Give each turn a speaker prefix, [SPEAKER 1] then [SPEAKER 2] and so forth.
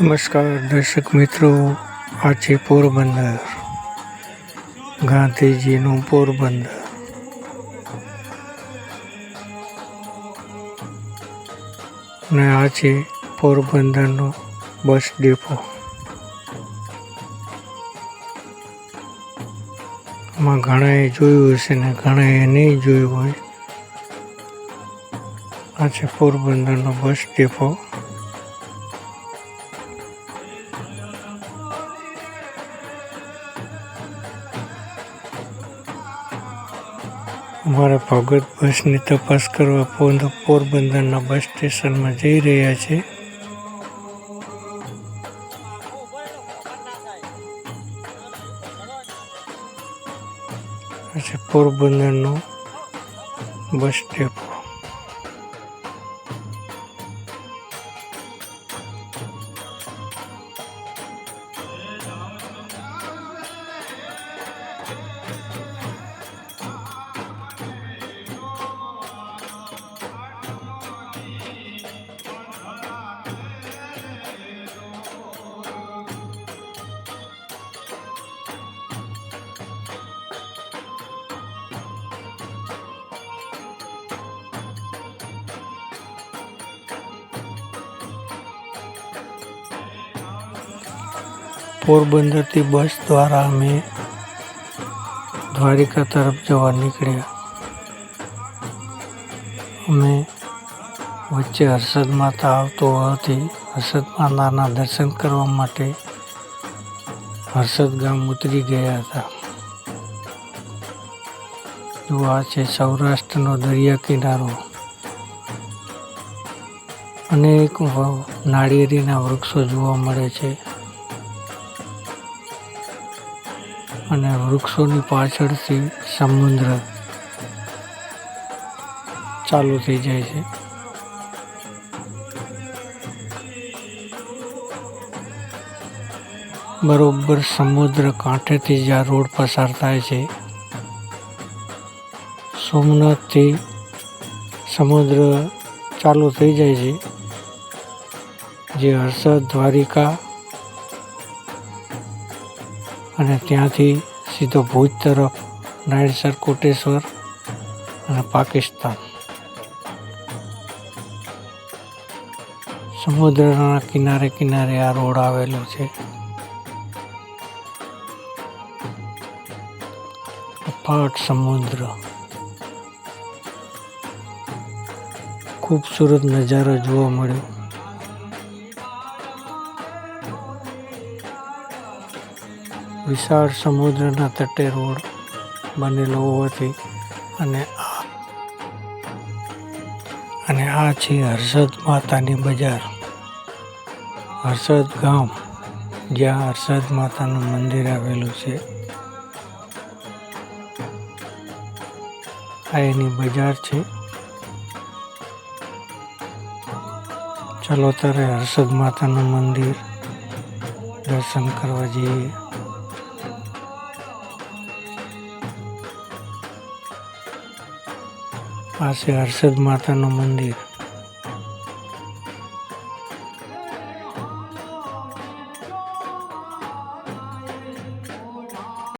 [SPEAKER 1] નમસ્કાર, દર્શક મિત્રો આ છે પોરબંદર. ગાંધીજીનું પોરબંદર. ને આ છે પોરબંદરનો બસ ડેપો. આમાં ઘણાએ જોયું હશે ને ઘણાએ નહીં જોયું હોય. આ છે પોરબંદરનો બસ ડેપો. અમારા ભગત બસની તપાસ કરવા પોર- પોરબંદરના બસ સ્ટેશનમાં જઈ રહ્યા છે. પછી પોરબંદરનો બસ ડેપો. પોરબંદરથી બસ દ્વારા અમે દ્વારિકા તરફ જવા નીકળ્યા. અમે વચ્ચે હર્ષદ માતા આવતો હોવાથી હર્ષદ માતાના દર્શન કરવા માટે હર્ષદ ગામ ઉતરી ગયા હતા. જો આ છે સૌરાષ્ટ્રનો દરિયા કિનારો. અનેક નાળિયેરીના વૃક્ષો જોવા મળે છે. અને વૃક્ષોની પાછળથી સમુદ્ર ચાલુ થઈ જાય છે. બરોબર સમુદ્ર કાંઠેથી જ આ રોડ પસાર થાય છે, સોમનાથથી સમુદ્ર ચાલુ થઈ જાય છે. જે હર્ષદ દ્વારિકા અને ત્યાંથી સીધો ભુજ તરફ નાયડસર કોટેશ્વર અને પાકિસ્તાન. સમુદ્રના કિનારે કિનારે આ રોડ આવેલો છે. અફાટ સમુદ્ર. ખૂબસૂરત નજારો જોવા મળ્યો. વિશાળ સમુદ્રના તટે રોડ બનેલો હોવાથી અને આ અને આ છે હર્ષદ માતાની બજાર. હર્ષદ ગામ, જ્યાં હર્ષદ માતાનું મંદિર આવેલું છે. આ એની બજાર છે. ચલો ત્યારે હર્ષદ માતાનું મંદિર દર્શન કરવા જઈએ. છે હર્ષદ માતાનું મંદિર.